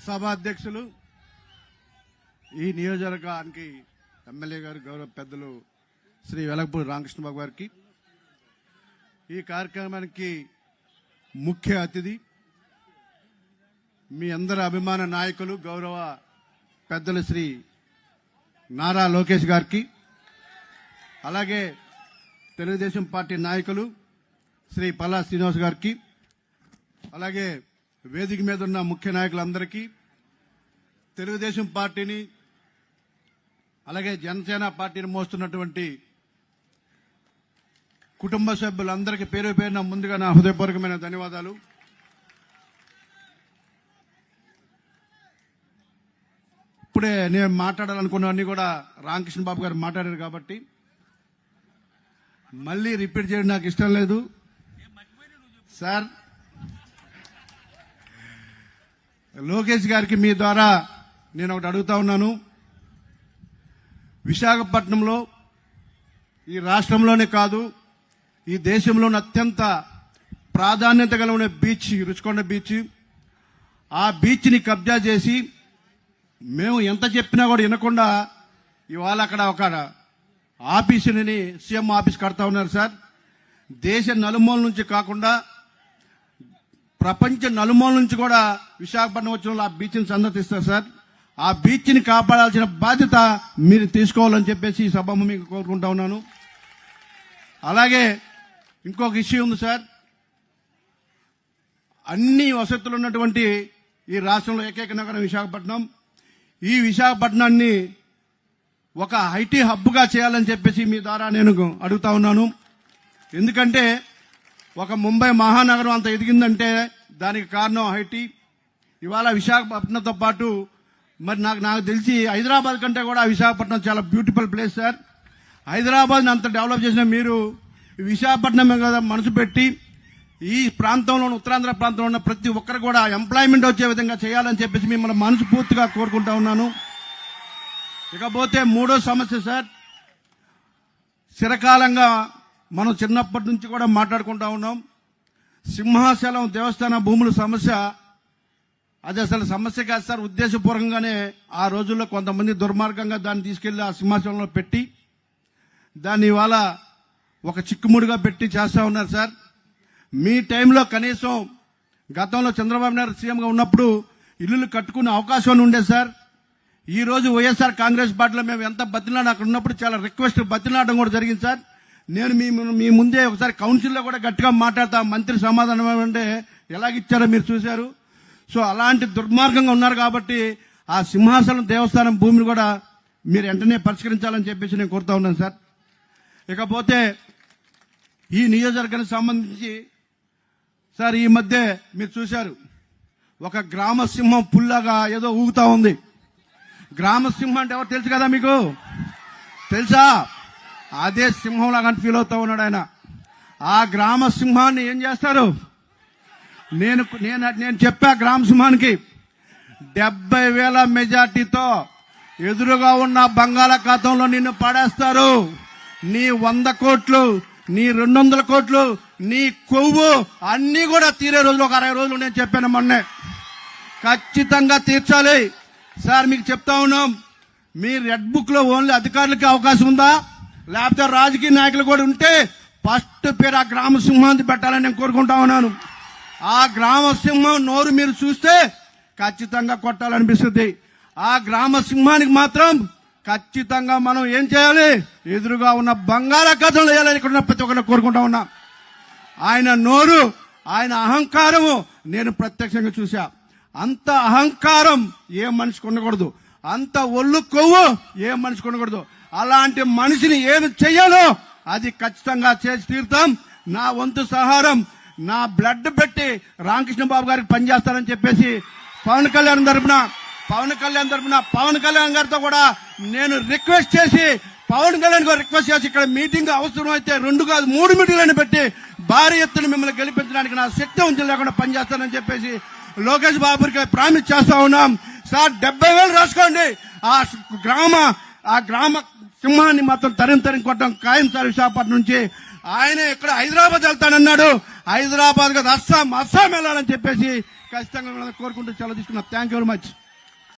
సభ అధ్యక్షులు ఈ నియోజకవర్గానికి ఎమ్మెల్యే గారు గౌరవ పెద్దలు శ్రీ వెలగపూడి రామకృష్ణబాబు గారికి ఈ కార్యక్రమానికి ముఖ్య అతిథి మీ అందరి అభిమాన నాయకులు గౌరవ పెద్దలు శ్రీ నారా లోకేష్ గారికి అలాగే తెలుగుదేశం పార్టీ నాయకులు శ్రీ పల్లా శ్రీనివాస్ గారికి అలాగే వేదిక మీద ఉన్న ముఖ్య నాయకులందరికీ తెలుగుదేశం పార్టీని అలాగే జనసేన పార్టీని మోస్తున్నటువంటి కుటుంబ సభ్యులందరికీ పేరు పేరున ముందుగా నా హృదయపూర్వకమైన ధన్యవాదాలు. ఇప్పుడే నేను మాట్లాడాలనుకున్నవన్నీ కూడా రామకృష్ణ బాబు గారు మాట్లాడారు కాబట్టి మళ్ళీ రిపీట్ చేయడం నాకు ఇష్టం లేదు. సార్ లోకేష్ గారికి మీ ద్వారా నేను ఒకటి అడుగుతా ఉన్నాను. విశాఖపట్నంలో ఈ రాష్ట్రంలోనే కాదు ఈ దేశంలోని అత్యంత ప్రాధాన్యత కలిగిన బీచ్ రుచికొండ బీచ్. ఆ బీచ్ని కబ్జా చేసి మేము ఎంత చెప్పినా కూడా వినకుండా ఇవాళ అక్కడ ఒక ఆఫీసుని సీఎం ఆఫీస్ కడతా ఉన్నారు సార్. దేశ నలుమూల నుంచి కాకుండా ప్రపంచ నలుమూల నుంచి కూడా విశాఖపట్నం వచ్చిన వాళ్ళు ఆ బీచ్ని సందర్శిస్తారు సార్. ఆ బీచ్ని కాపాడాల్సిన బాధ్యత మీరు తీసుకోవాలని చెప్పేసి ఈ సభ మీకు కోరుకుంటా ఉన్నాను. అలాగే ఇంకొక ఇష్యూ ఉంది సార్. అన్ని వసతులు ఉన్నటువంటి ఈ రాష్ట్రంలో ఏకైక నగరం విశాఖపట్నం. ఈ విశాఖపట్నాన్ని ఒక ఐటీ హబ్గా చేయాలని చెప్పేసి మీ ద్వారా నేను అడుగుతా ఉన్నాను. ఎందుకంటే ఒక ముంబై మహానగరం అంత ఎదిగిందంటే దానికి కారణం ఐటీ ఇవాళ విశాఖపట్నంతో పాటు మరి నాకు నాకు తెలిసి హైదరాబాద్ కంటే కూడా విశాఖపట్నం చాలా బ్యూటిఫుల్ ప్లేస్ సార్. హైదరాబాద్ని అంత డెవలప్ చేసిన మీరు విశాఖపట్నం కదా మనసు పెట్టి ఈ ప్రాంతంలో ఉత్తరాంధ్ర ప్రాంతంలో ఉన్న ప్రతి ఒక్కరు కూడా ఎంప్లాయ్మెంట్ వచ్చే విధంగా చేయాలని చెప్పేసి మిమ్మల్ని మనస్ఫూర్తిగా కోరుకుంటా ఉన్నాను. ఇకపోతే మూడో సమస్య సార్. చిరకాలంగా మనం చిన్నప్పటి నుంచి కూడా మాట్లాడుకుంటా ఉన్నాం. సింహాచలం దేవస్థాన భూముల సమస్య అది అసలు సమస్య కాదు సార్ ఉద్దేశపూర్వకంగానే ఆ రోజుల్లో కొంతమంది దుర్మార్గంగా దాన్ని తీసుకెళ్ళి ఆ సింహాచలంలో పెట్టి దాన్ని ఇవాళ ఒక చిక్కుముడిగా పెట్టి చేస్తా ఉన్నారు సార్. మీ టైంలో కనీసం గతంలో చంద్రబాబు నాయుడు సీఎంగా ఉన్నప్పుడు ఇల్లులు కట్టుకునే అవకాశం ఉండేది సార్. ఈ రోజు వైఎస్ఆర్ కాంగ్రెస్ పార్టీలో మేము ఎంత బతిలాడ అక్కడ ఉన్నప్పుడు చాలా రిక్వెస్ట్ బతిలాడడం కూడా జరిగింది సార్. నేను మీ మీ ముందే ఒకసారి కౌన్సిల్లో కూడా గట్టిగా మాట్లాడతా మంత్రి సమాధానం అంటే ఎలాగిచ్చారో మీరు చూశారు. సో అలాంటి దుర్మార్గంగా ఉన్నారు కాబట్టి ఆ సింహాసనం దేవస్థానం భూమిని కూడా మీరు వెంటనే పరిష్కరించాలని చెప్పేసి నేను కోరుతా ఉన్నాను సార్. ఇకపోతే ఈ నియోజకవర్గానికి సంబంధించి సార్ ఈ మధ్య మీరు చూశారు ఒక గ్రామ సింహం పుల్లగా ఏదో ఊగుతా ఉంది. గ్రామ సింహం అంటే ఎవరు తెలుసు కదా మీకు? తెలుసా? అదే సింహంలాగా ఫీల్ అవుతా ఉన్నాడు ఆయన. ఆ గ్రామ సింహాన్ని ఏం చేస్తారు? నేను నేను నేను చెప్పా గ్రామ సింహానికి డెబ్బై వేల మెజార్టీతో ఎదురుగా ఉన్న బంగాళాఖాతంలో నిన్ను పడేస్తారు. నీ వంద కోట్లు నీ రెండు వందల కోట్లు నీ కొవ్వు అన్నీ కూడా తీరే రోజులు ఒక అరవై రోజులు నేను చెప్పాను మొన్నే. ఖచ్చితంగా తీర్చాలి. సార్ మీకు చెప్తా ఉన్నాం. మీ రెడ్ బుక్లో ఓన్లీ అధికారులకి అవకాశం ఉందా? లేకపోతే రాజకీయ నాయకులు కూడా ఉంటే ఫస్ట్ పేరు ఆ గ్రామ సింహాన్ని పెట్టాలని నేను కోరుకుంటా ఉన్నాను. ఆ గ్రామ సింహం నోరు మీరు చూస్తే ఖచ్చితంగా కొట్టాలనిపిస్తుంది. ఆ గ్రామ సింహానికి మాత్రం ఖచ్చితంగా మనం ఏం చేయాలి? ఎదురుగా ఉన్న బంగాళాఖాతంలో వేయాలని ఇక్కడ ఉన్న ప్రతి ఒక్కరిని కోరుకుంటా ఉన్నా. ఆయన నోరు ఆయన అహంకారము నేను ప్రత్యక్షంగా చూశా. అంత అహంకారం ఏ మనిషికి ఉండకూడదు. అంత ఒళ్ళు కొవ్వు ఏ మనిషికి ఉండకూడదు. అలాంటి మనిషిని ఏమి చెయ్యాలో అది ఖచ్చితంగా చేసి తీరుతాం. నా వంతు సహారం నా బ్లడ్ పెట్టి రామకృష్ణ బాబు గారికి పనిచేస్తానని చెప్పేసి పవన్ కళ్యాణ్ తరపున పవన్ కళ్యాణ్ తరపున పవన్ కళ్యాణ్ గారితో కూడా నేను రిక్వెస్ట్ చేసి పవన్ కళ్యాణ్ గారు రిక్వెస్ట్ చేసి ఇక్కడ మీటింగ్ అవసరం అయితే రెండు కాదు మూడు మీటింగ్లను పెట్టి భారీ ఎత్తున మిమ్మల్ని గెలిపించడానికి నా శక్తి ఉంచి లేకుండా పనిచేస్తానని చెప్పేసి లోకేష్ బాబుకి ప్రామిస్ చేస్తా ఉన్నాం. సార్ డెబ్బై వేలు రాసుకోండి. ఆ గ్రామ ఆ గ్రామ సింహాన్ని మాత్రం తరిం తరిం కొట్టడం ఖాయం సార్ విశాఖపట్నం నుంచి. ఆయన ఇక్కడ హైదరాబాద్ వెళ్తానన్నాడు. హైదరాబాద్ కదా అస్సాం అస్సాం వెళ్ళాలని చెప్పేసి ఖచ్చితంగా కోరుకుంటూ చాలా తీసుకున్నా. Thank you very much